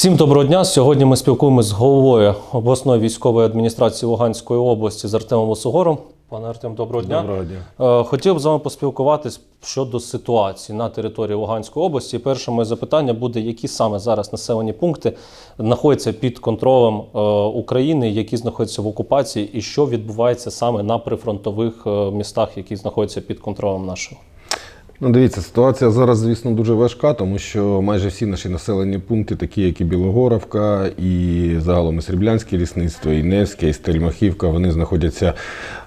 Всім доброго дня. Сьогодні ми спілкуємося з головою обласної військової адміністрації Луганської області з Артемом Осугором. Пане Артем, доброго дня. Доброго дня. Е, Хотів б з вами поспілкуватись щодо ситуації на території Луганської області. Перше моє запитання буде, які саме зараз населені пункти знаходяться під контролем е, України, які знаходяться в окупації, і що відбувається саме на прифронтових е, містах, які знаходяться під контролем нашим. Ну, дивіться, ситуація зараз, звісно, дуже важка, тому що майже всі наші населені пункти, такі як і Білогоровка, і загалом і Сріблянське лісництво, і Невське, і Стельмахівка, вони знаходяться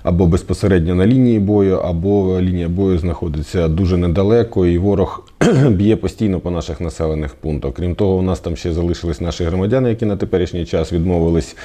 або безпосередньо на лінії бою, або лінія бою знаходиться дуже недалеко, і ворог б'є постійно по наших населених пунктах. Крім того, у нас там ще залишились наші громадяни, які на теперішній час відмовились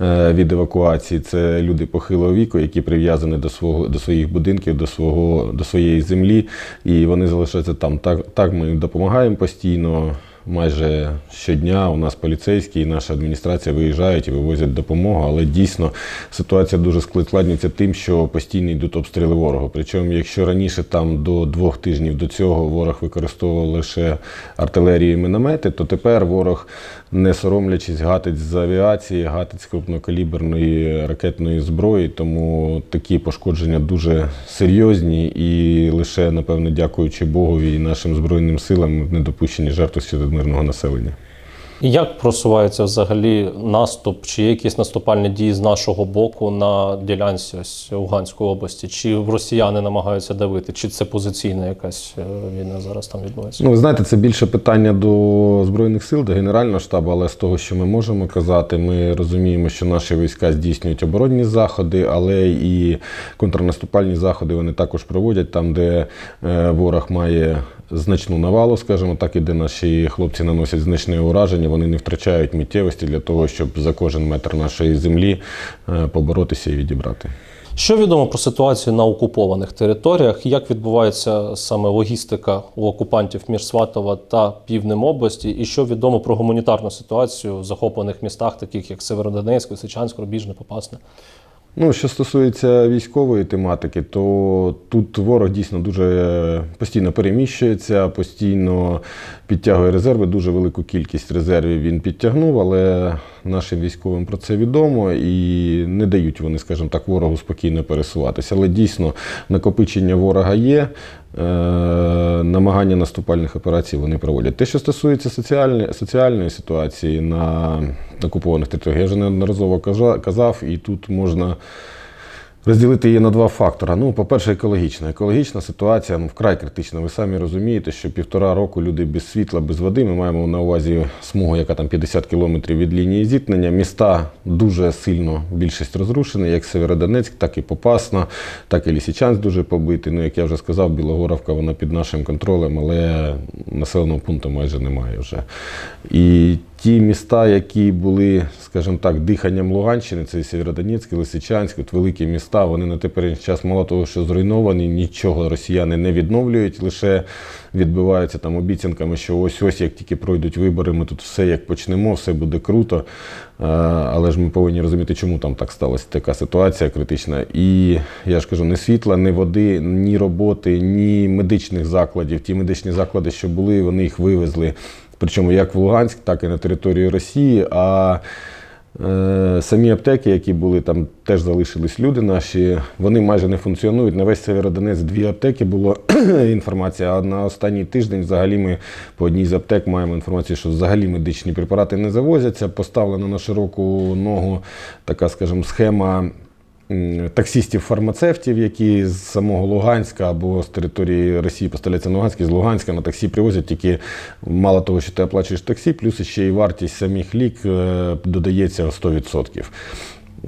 е, від евакуації. Це люди похилого віку, які прив'язані до свого до своїх будинків, до свого до своєї землі, і вони залишаються там. Так, так ми їм допомагаємо постійно. Майже щодня у нас поліцейські і наша адміністрація виїжджають і вивозять допомогу, але дійсно ситуація дуже складніться тим, що постійно йдуть обстріли ворогу. Причому, якщо раніше там до двох тижнів до цього ворог використовував лише артилерію і міномети, то тепер ворог, не соромлячись, гатить з авіації, гатить з крупнокаліберної ракетної зброї, тому такі пошкодження дуже серйозні і лише, напевно, дякуючи Богові і нашим збройним силам, не допущені жертви серед мирного населення. Як просувається взагалі наступ, чи є якісь наступальні дії з нашого боку на ділянці ось Луганської області? Чи росіяни намагаються давити, чи це позиційна якась е, війна зараз там відбувається? Ну, ви знаєте, це більше питання до Збройних сил, до Генерального штабу, але з того, що ми можемо казати, ми розуміємо, що наші війська здійснюють оборонні заходи, але і контрнаступальні заходи вони також проводять там, де е, ворог має значну навалу, скажімо так, і де наші хлопці наносять значне ураження, вони не втрачають миттєвості для того, щоб за кожен метр нашої землі е, поборотися і відібрати. Що відомо про ситуацію на окупованих територіях? Як відбувається саме логістика у окупантів між Сватова та Півднем області? І що відомо про гуманітарну ситуацію в захоплених містах, таких як Северодонецьк, Сичанськ, Рубіжне, Попасне? Ну, що стосується військової тематики, то тут ворог дійсно дуже постійно переміщується, постійно підтягує резерви. Дуже велику кількість резервів він підтягнув, але нашим військовим про це відомо і не дають вони, скажімо так, ворогу спокійно пересуватися. Але дійсно накопичення ворога є. е, Намагання наступальних операцій вони проводять. Те, що стосується соціальної, соціальної ситуації на окупованих територіях, я вже неодноразово казав, і тут можна розділити її на два фактори. Ну, по-перше, екологічна. Екологічна ситуація ну, вкрай критична. Ви самі розумієте, що півтора року люди без світла, без води. Ми маємо на увазі смугу, яка там 50 кілометрів від лінії зіткнення. Міста дуже сильно більшість розрушені, як Северодонецьк, так і Попасна, так і Лісичанськ дуже побитий. Ну, як я вже сказав, Білогоровка вона під нашим контролем, але населеного пункту майже немає вже. І ті міста, які були, скажімо так, диханням Луганщини, це і Сєвєродонецьк, Лисичанськ, от великі міста, вони на теперішній час мало того, що зруйновані, нічого росіяни не відновлюють, лише відбиваються там обіцянками, що ось ось як тільки пройдуть вибори, ми тут все як почнемо, все буде круто. Але ж ми повинні розуміти, чому там так сталася така ситуація критична. І я ж кажу, ні світла, ні води, ні роботи, ні медичних закладів. Ті медичні заклади, що були, вони їх вивезли. Причому як в Луганськ, так і на території Росії. А е, самі аптеки, які були там, теж залишились люди наші, вони майже не функціонують. На весь Северодонець дві аптеки було інформація. А на останній тиждень взагалі ми по одній з аптек маємо інформацію, що взагалі медичні препарати не завозяться. Поставлена на широку ногу така, скажімо, схема таксістів-фармацевтів, які з самого Луганська або з території Росії поставляються на Луганськ, з Луганська на таксі привозять тільки мало того, що ти оплачуєш таксі, плюс ще й вартість самих лік е, додається 100%.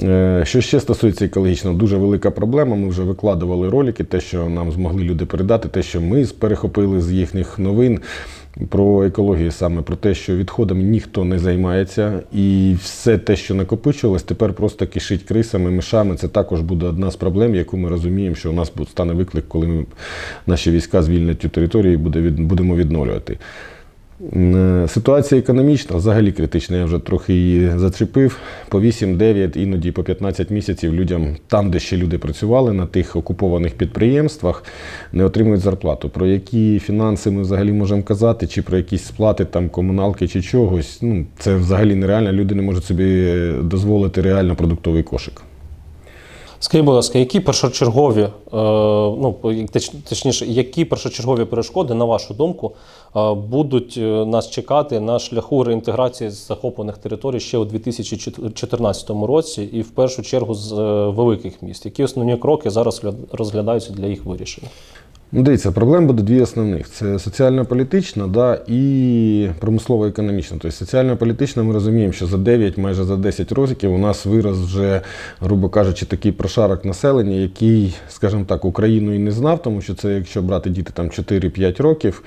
Е, Що ще стосується екологічного, дуже велика проблема. Ми вже викладували ролики, те, що нам змогли люди передати, те, що ми перехопили з їхніх новин про екологію, саме про те, що відходами ніхто не займається, і все те, що накопичувалось, тепер просто кишить крисами, мишами. Це також буде одна з проблем, яку ми розуміємо, що у нас стане виклик, коли ми, наші війська звільнять цю територію і буде будемо відновлювати. Е, Ситуація економічна взагалі критична. Я вже трохи її зачепив. По 8-9, іноді по 15 місяців людям, там, де ще люди працювали на тих окупованих підприємствах, не отримують зарплату. Про які фінанси ми взагалі можемо казати, чи про якісь сплати там комуналки чи чогось. Ну, це взагалі нереально. Люди не можуть собі дозволити реально продуктовий кошик. Скажіть, будь ласка, які першочергові, е, ну точніше, які першочергові перешкоди, на вашу думку, е, будуть е, нас чекати на шляху реінтеграції захоплених територій ще у 2014 році, і в першу чергу з великих міст? Які основні кроки зараз розглядаються для їх вирішення? Ну, дивіться, проблем буде дві основних: це соціально-політична да, і промислово-економічна. Тобто соціально-політична ми розуміємо, що за 9, майже за 10 років у нас вирос вже, грубо кажучи, такий прошарок населення, який, скажімо так, Україну і не знав, тому що це, якщо брати діти там 4-5 років,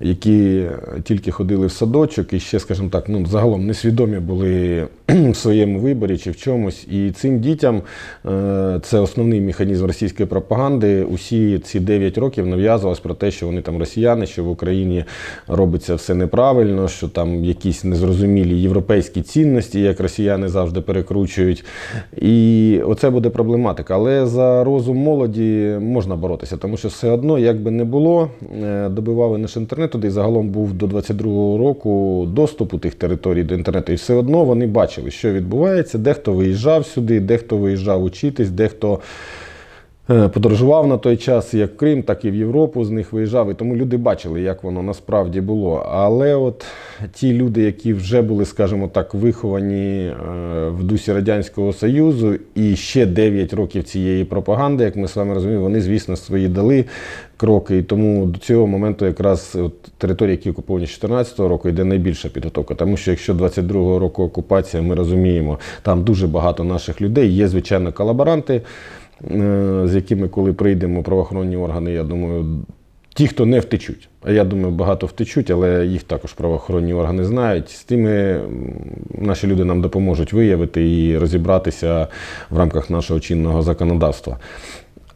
які тільки ходили в садочок і ще, скажімо так, ну, загалом несвідомі були в своєму виборі чи в чомусь. І цим дітям е, це основний механізм російської пропаганди. Усі ці 9 років нав'язувалось про те, що вони там росіяни, що в Україні робиться все неправильно, що там якісь незрозумілі європейські цінності, як росіяни завжди перекручують. І оце буде проблематика. Але за розум молоді можна боротися, тому що все одно, як би не було, е, добивали наш інтернет туди, загалом був до 22-го року доступ у тих територій до інтернету, і все одно вони бачили, що відбувається. Дехто виїжджав сюди, дехто виїжджав учитись, дехто. Е, Подорожував на той час як в Крим, так і в Європу з них виїжджав. І тому люди бачили, як воно насправді було. Але от ті люди, які вже були, скажімо так, виховані е, в дусі Радянського Союзу, і ще 9 років цієї пропаганди, як ми з вами розуміємо, вони, звісно, свої дали кроки. І тому до цього моменту якраз от території, які окуповані з 2014 року, йде найбільша підготовка. Тому що якщо 22-го року окупація, ми розуміємо, там дуже багато наших людей, є, звичайно, колаборанти з якими, коли прийдемо правоохоронні органи, я думаю, ті, хто не втечуть. А я думаю, багато втечуть, але їх також правоохоронні органи знають. З тими наші люди нам допоможуть виявити і розібратися в рамках нашого чинного законодавства.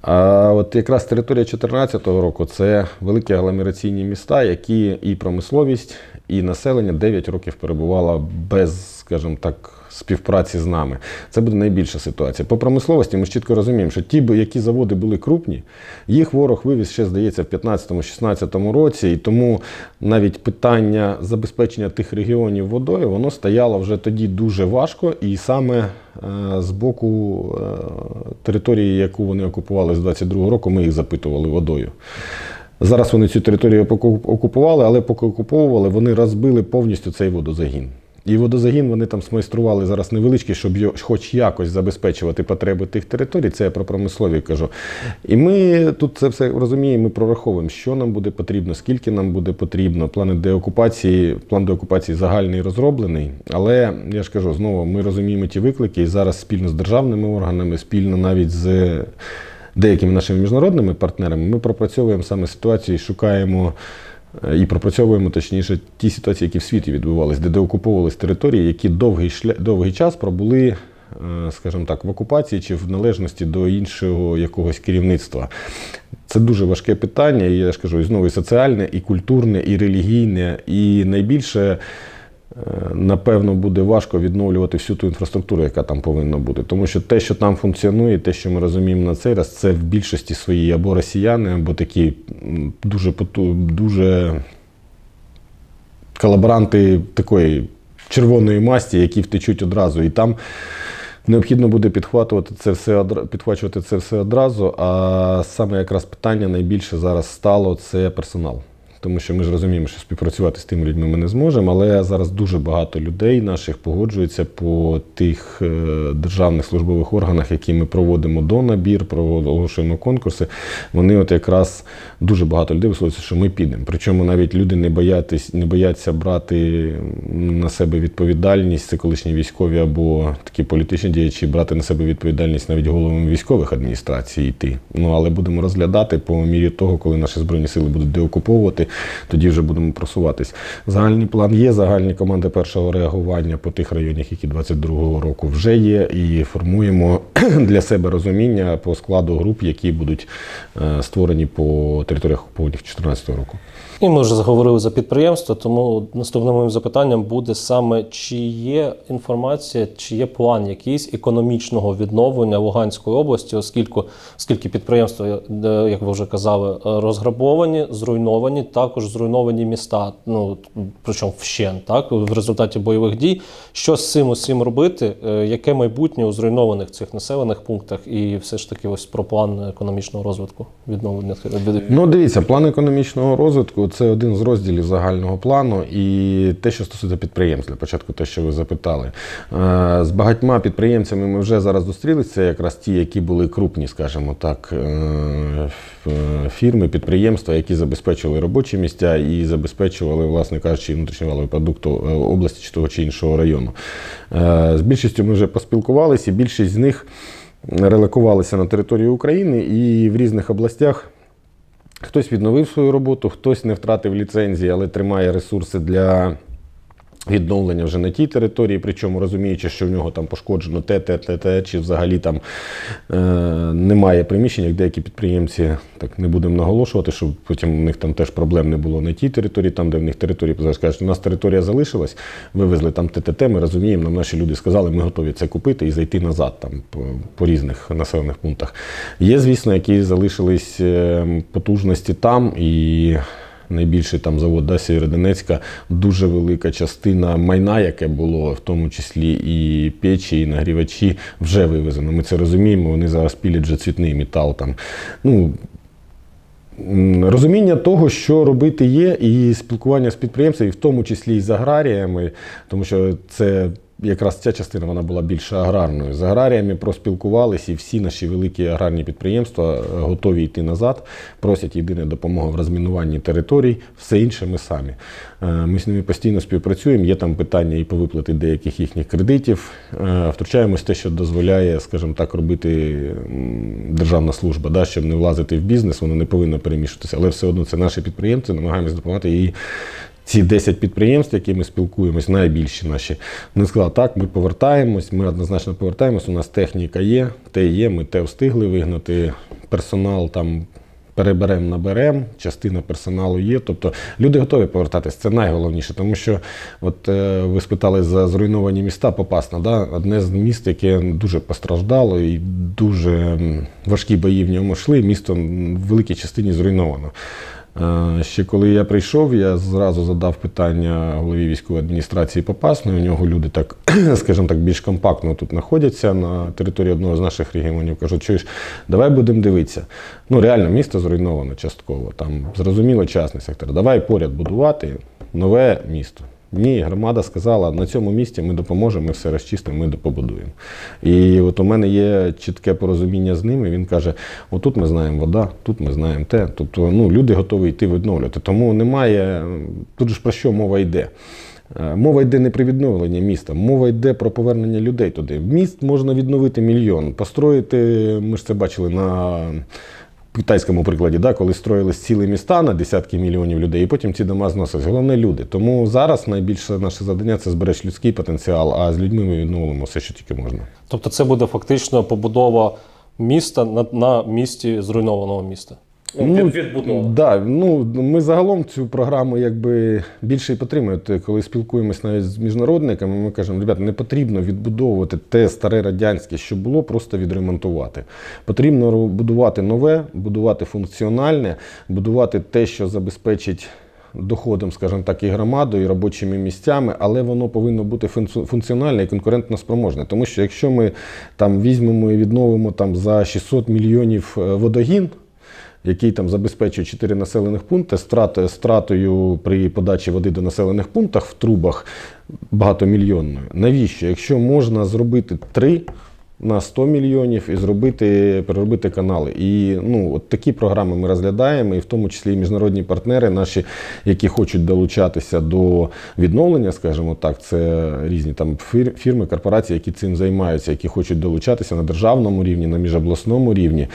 А от якраз територія 2014 року це великі агломераційні міста, які і промисловість, і населення 9 років перебувало без, скажімо так, співпраці з нами. Це буде найбільша ситуація. По промисловості ми ж чітко розуміємо, що ті, які заводи були крупні, їх ворог вивіз ще, здається, в 2015-2016 році. І тому навіть питання забезпечення тих регіонів водою, воно стояло вже тоді дуже важко. І саме е, з боку е, території, яку вони окупували з 22-го року, ми їх запитували водою. Зараз вони цю територію окупували, але поки окуповували, вони розбили повністю цей водозагін. І водозагін вони там смайстрували зараз невеличкий, щоб його хоч якось забезпечувати потреби тих територій. Це я про промислові кажу. І ми тут це все розуміємо, ми прораховуємо, що нам буде потрібно, скільки нам буде потрібно. План деокупації, план деокупації загальний розроблений. Але я ж кажу, знову ми розуміємо ті виклики, і зараз спільно з державними органами, спільно навіть з деякими нашими міжнародними партнерами, ми пропрацьовуємо саме ситуацію і шукаємо. Е, І пропрацьовуємо точніше ті ситуації, які в світі відбувалися, де деокуповувались території, які довгий шлях, довгий час пробули, е, скажімо так, в окупації чи в належності до іншого якогось керівництва. Це дуже важке питання, і я ж кажу, і знову і соціальне, і культурне, і релігійне, і найбільше. Е, Напевно, буде важко відновлювати всю ту інфраструктуру, яка там повинна бути. Тому що те, що там функціонує, те, що ми розуміємо на цей раз, це в більшості своїй або росіяни, або такі дуже дуже колаборанти такої червоної масті, які втечуть одразу. І там необхідно буде підхватувати це все підхвачувати це все одразу. А саме якраз питання найбільше зараз стало це персонал. Тому що ми ж розуміємо, що співпрацювати з тими людьми ми не зможемо, але зараз дуже багато людей наших погоджуються по тих е, державних службових органах, які ми проводимо до набір, оголошуємо конкурси. Вони от якраз дуже багато людей висловлюються, що ми підемо. Причому навіть люди не боятись, не бояться брати на себе відповідальність, це колишні військові або такі політичні діячі, брати на себе відповідальність навіть головами військових адміністрацій йти. Ну але будемо розглядати по мірі того, коли наші збройні сили будуть деокуповувати, тоді вже будемо просуватись. Загальний план є, загальні команди першого реагування по тих районах, які 22-го року вже є, і формуємо для себе розуміння по складу груп, які будуть е, створені по територіях окупованих 2014 року. І ми вже заговорили за підприємство, тому наступним моїм запитанням буде саме, чи є інформація, чи є план якийсь економічного відновлення Луганської області, оскільки, оскільки підприємства, е, як ви вже казали, розграбовані, зруйновані, також зруйновані міста, ну причому вщент, так в результаті бойових дій. Що з цим усім робити? Е, Яке майбутнє у зруйнованих цих населених пунктах, і все ж таки, ось про план економічного розвитку відновлення Ну, дивіться, план економічного розвитку це один з розділів загального плану. І те, що стосується підприємств, для початку, те, що ви запитали. Е, З багатьма підприємцями ми вже зараз зустрілися. Якраз ті, які були крупні, скажімо так, е, е, фірми, підприємства, які забезпечували робочі місця і забезпечували, власне кажучи, внутрішньоваловий продукт е, області чи того чи іншого району. Е, З більшістю ми вже поспілкувалися, більшість з них релокувалися на територію України і в різних областях. Хтось відновив свою роботу, хтось не втратив ліцензії, але тримає ресурси для відновлення вже на тій території, причому розуміючи, що в нього там пошкоджено те, те, те, те, чи взагалі там е, немає приміщень, як деякі підприємці, так не будемо наголошувати, щоб потім у них там теж проблем не було на тій території, там, де в них території, зараз кажуть, у нас територія залишилась, вивезли там ТТТ, ми розуміємо, нам наші люди сказали, ми готові це купити і зайти назад там по, по різних населених пунктах. Є, звісно, які залишились е, потужності там і. Найбільший там завод да, Сєвєродонецька, дуже велика частина майна, яке було, в тому числі і печі, і нагрівачі, вже вивезено. Ми це розуміємо. Вони зараз пілять вже цвітний метал. Там. Ну, розуміння того, що робити є, і спілкування з підприємцями, в тому числі і з аграріями, тому що це. Якраз ця частина вона була більше аграрною. З аграріями проспілкувалися, і всі наші великі аграрні підприємства е, готові йти назад, просять єдине допомогу в розмінуванні територій, все інше ми самі. Е, Ми з ними постійно співпрацюємо. Є там питання і по виплаті деяких їхніх кредитів. Е, Втручаємось те, що дозволяє, скажімо так, робити державна служба, да, щоб не влазити в бізнес, воно не повинно перемішуватися, але все одно це наші підприємці, намагаємось допомагати і ці 10 підприємств, які ми спілкуємось, найбільші наші, вони сказали, так, ми повертаємось, ми однозначно повертаємось, у нас техніка є, те є, ми те встигли вигнати, персонал там переберемо, наберемо, частина персоналу є. Тобто люди готові повертатись, це найголовніше, тому що от е, ви спитали за зруйновані міста Попасна, да? одне з міст, яке дуже постраждало і дуже важкі бої в ньому йшли, місто в великій частині зруйновано. Е, Ще коли я прийшов, я зразу задав питання голові військової адміністрації Попасної. У нього люди так, скажімо так, більш компактно тут знаходяться на території одного з наших регіонів. Кажуть, чуєш, давай будемо дивитися. Ну, реально, місто зруйновано частково. Там зрозуміло частний сектор. Давай поряд будувати нове місто. Ні, громада сказала, на цьому місці ми допоможемо, ми все розчистимо, ми допобудуємо. І от у мене є чітке порозуміння з ними. Він каже: отут ми знаємо вода, тут ми знаємо те. Тобто ну, люди готові йти відновлювати. Тому немає. Тут ж про що мова йде. Е, Мова йде не про відновлення міста, мова йде про повернення людей туди. Міст можна відновити мільйон, построїти, ми ж це бачили на китайському прикладі, да, коли строїлись цілі міста на десятки мільйонів людей, і потім ці дома зносились. Головне люди. Тому зараз найбільше наше завдання це зберечь людський потенціал, а з людьми ми відновимо все, що тільки можна. Тобто це буде фактично побудова міста на, на місці зруйнованого міста. Ну, відбудова. Да, ну, ми загалом цю програму якби більше і підтримуємо. Коли спілкуємось навіть з міжнародниками, ми кажемо, ребята, не потрібно відбудовувати те старе радянське, що було, просто відремонтувати. Потрібно будувати нове, будувати функціональне, будувати те, що забезпечить. Доходом, скажімо так, і громадою, і робочими місцями, але воно повинно бути функціональне і конкурентно спроможне. Тому що якщо ми там візьмемо і відновимо там за 600 мільйонів е, водогін, який там забезпечує 4 населених пункти, страт, стратою при подачі води до населених пунктах в трубах багатомільйонною. Навіщо? Якщо можна зробити три на 100 мільйонів і зробити, переробити канали. І ну, от такі програми ми розглядаємо, і в тому числі і міжнародні партнери наші, які хочуть долучатися до відновлення, скажімо так, це різні там фірми, корпорації, які цим займаються, які хочуть долучатися на державному рівні, на міжобласному рівні.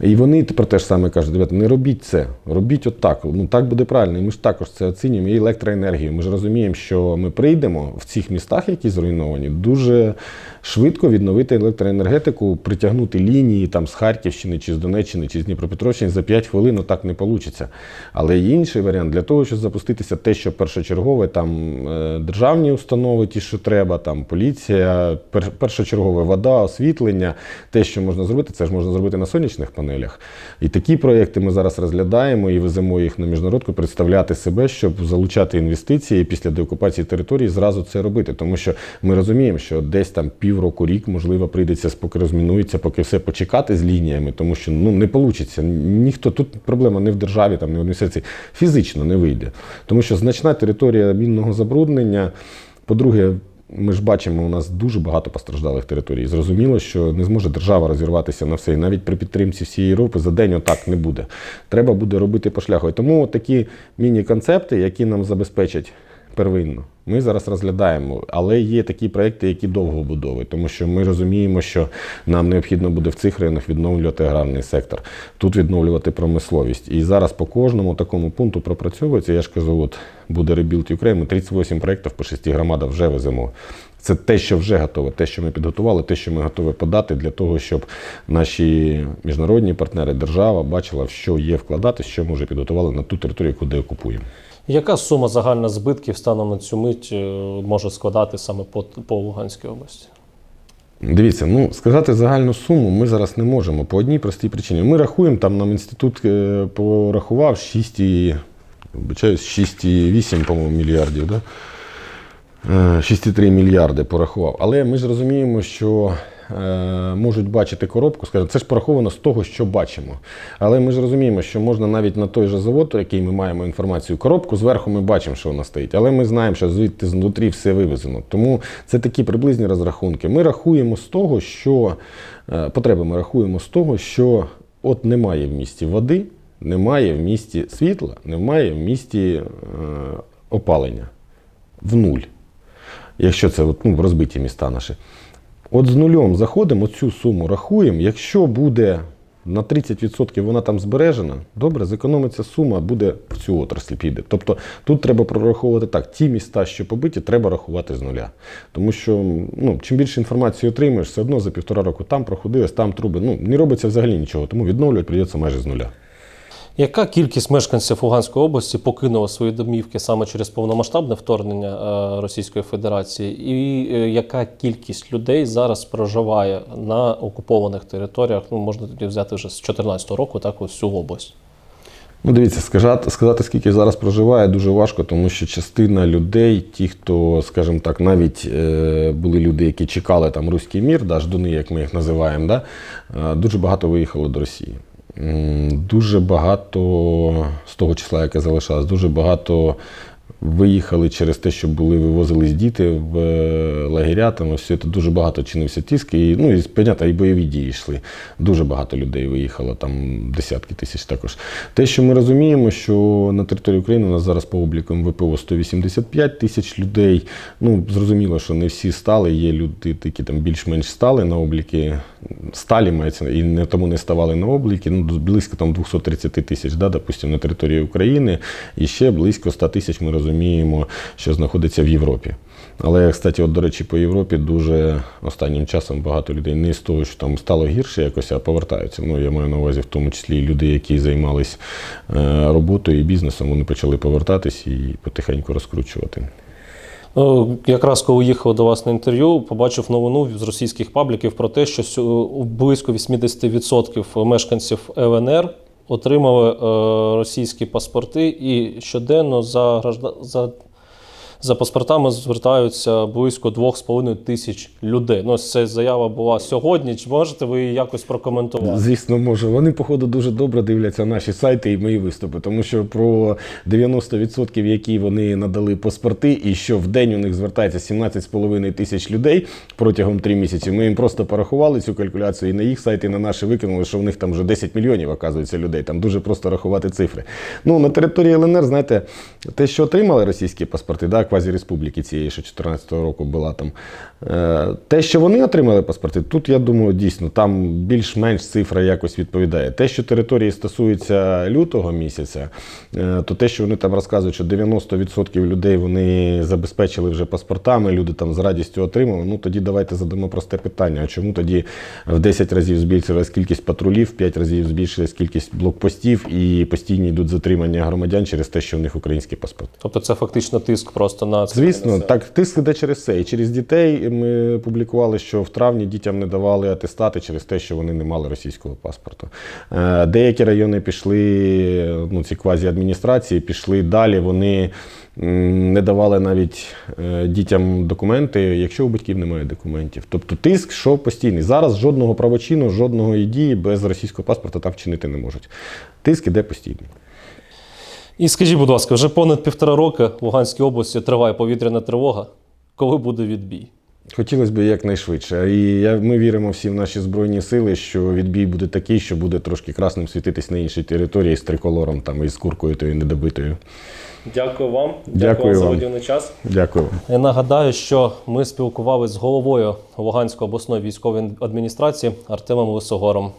І вони про те ж саме кажуть, ребята, не робіть це, робіть отак. Ну так буде правильно. І ми ж також це оцінюємо. І електроенергію. Ми ж розуміємо, що ми прийдемо в цих містах, які зруйновані, дуже швидко відновити електроенергетику, притягнути лінії там з Харківщини, чи з Донеччини, чи з Дніпропетровщини за 5 хвилин, ну так не вийде. Але є інший варіант для того, щоб запуститися те, що першочергове, там е, державні установи, ті, що треба, там поліція, пер- першочергове вода, освітлення, те, що можна зробити, це ж можна зробити на сонячних панелях. І такі проекти ми зараз розглядаємо і веземо їх на міжнародку, представляти себе, щоб залучати інвестиції після деокупації території зразу це робити. Тому що ми розуміємо, що десь там півроку, рік, можливо, прийдеться, поки розмінується, поки все почекати з лініями, тому що ну не вийде. Ніхто тут проблема не в державі, там не в адміністрації, фізично не вийде. Тому що значна територія мінного забруднення. По-друге, ми ж бачимо, у нас дуже багато постраждалих територій. Зрозуміло, що не зможе держава розірватися на все. І навіть при підтримці всієї Європи за день отак не буде. Треба буде робити по шляху. І тому такі міні-концепти, які нам забезпечать первинно. Ми зараз розглядаємо, але є такі проекти, які довго будови, тому що ми розуміємо, що нам необхідно буде в цих районах відновлювати аграрний сектор, тут відновлювати промисловість. І зараз по кожному такому пункту пропрацьовується. Я ж кажу, от буде Rebuild Ukraine, ми 38 проєктів по шести громадах вже веземо. Це те, що вже готове, те, що ми підготували, те, що ми готові подати для того, щоб наші міжнародні партнери, держава бачила, що є вкладати, що ми вже підготували на ту територію, яку де окупуємо. Яка сума загальна збитків станом на цю мить е, може складати саме по, по Луганській області? Дивіться, ну сказати загальну суму ми зараз не можемо по одній простій причині. Ми рахуємо, там нам інститут е, порахував 6, вибачаюсь, 6,8, по-моєму, мільярдів. Да? Е, 6,3 мільярди порахував. Але ми ж розуміємо, що е, можуть бачити коробку, скажімо, це ж пораховано з того, що бачимо. Але ми ж розуміємо, що можна навіть на той же завод, який ми маємо інформацію, коробку зверху ми бачимо, що вона стоїть. Але ми знаємо, що звідти знутрі все вивезено. Тому це такі приблизні розрахунки. Ми рахуємо з того, що е, потреби ми рахуємо з того, що от немає в місті води, немає в місті світла, немає в місті е, опалення. В нуль якщо це ну, розбиті міста наші. От з нульом заходимо, цю суму рахуємо. Якщо буде на 30% вона там збережена, добре, зекономиться сума, буде в цю отрасль піде. Тобто тут треба прораховувати так: ті міста, що побиті, треба рахувати з нуля. Тому що ну, чим більше інформації отримуєш, все одно за півтора року там проходилось, там труби. Ну, не робиться взагалі нічого, тому відновлювати прийдеться майже з нуля. Яка кількість мешканців Луганської області покинула свої домівки саме через повномасштабне вторгнення е, Російської Федерації, і е, яка кількість людей зараз проживає на окупованих територіях? Ну можна тоді взяти вже з 2014 року, так всю область. Ну, дивіться, сказати, сказати, скільки зараз проживає, дуже важко, тому що частина людей, ті, хто, скажімо так, навіть е, були люди, які чекали там руський мір, да, ждуни, як ми їх називаємо, да, е, дуже багато виїхало до Росії. Дуже багато з того числа, яке залишалось, дуже багато виїхали через те, що були вивозились діти в е, лагеря. Там ось це дуже багато чинився тиск. І, ну, і понятно, і бойові дії йшли. Дуже багато людей виїхало, там десятки тисяч також. Те, що ми розуміємо, що на території України у нас зараз по облікам ВПО 185 тисяч людей. Ну, зрозуміло, що не всі стали. Є люди, які там більш-менш стали на обліки. Сталі мається і не тому не ставали на обліки. Ну, близько там 230 тисяч, да, допустимо, на території України. І ще близько 100 тисяч ми розуміємо, що знаходиться в Європі. Але, кстати, от, до речі, по Європі дуже останнім часом багато людей не з того, що там стало гірше якось, а повертаються. Ну, я маю на увазі, в тому числі люди, які займались е, роботою і бізнесом, вони почали повертатись і потихеньку розкручувати. Е, Якраз коли їхав до вас на інтерв'ю, побачив новину з російських пабліків про те, що близько 80% мешканців ЛНР отримали е, російські паспорти і щоденно за, за За паспортами звертаються близько 2,5 тисяч людей. Ну, ця заява була сьогодні. Чи можете ви її якось прокоментувати? Звісно, можу. Вони, походу, дуже добре дивляться наші сайти і мої виступи, тому що про 90% які вони надали паспорти, і що в день у них звертається 17,5 тисяч людей протягом 3 місяці. Ми їм просто порахували цю калькуляцію і на їх сайт, і на наші викинули, що в них там вже 10 мільйонів, оказується, людей. Там дуже просто рахувати цифри. Ну, на території ЛНР, знаєте, те, що отримали російські паспорти, да, квазі-республіки цієї, що 14-го року була там. Е, те, що вони отримали паспорти, тут я думаю, дійсно там більш-менш цифра якось відповідає. Те, що території стосується лютого місяця, е, то те, що вони там розказують, що 90% людей вони забезпечили вже паспортами, люди там з радістю отримали. Ну тоді давайте задамо просте питання: а чому тоді в 10 разів збільшилась кількість патрулів, в 5 разів збільшилась кількість блокпостів і постійні йдуть затримання громадян через те, що в них український паспорт? Тобто це фактично тиск просто на Звісно, так тиск іде через це. І через дітей ми публікували, що в травні дітям не давали атестати через те, що вони не мали російського паспорту. Е, Деякі райони пішли, ну ці квазі-адміністрації пішли далі. Вони не давали навіть е, дітям документи, якщо у батьків немає документів. Тобто тиск, що постійний. Зараз жодного правочину, жодного дії без російського паспорта там вчинити не можуть. Тиск іде постійний. І скажіть, будь ласка, вже понад півтора роки в Луганській області триває повітряна тривога. Коли буде відбій? Хотілося б якнайшвидше. І я, ми віримо всі в наші збройні сили, що відбій буде такий, що буде трошки красним світитись на іншій території з триколором там і з куркою тою недобитою. Дякую вам. Дякую за вам. виділений час. Дякую. Я нагадаю, що ми спілкувалися з головою Луганської обласної військової адміністрації Артемом Лисогором.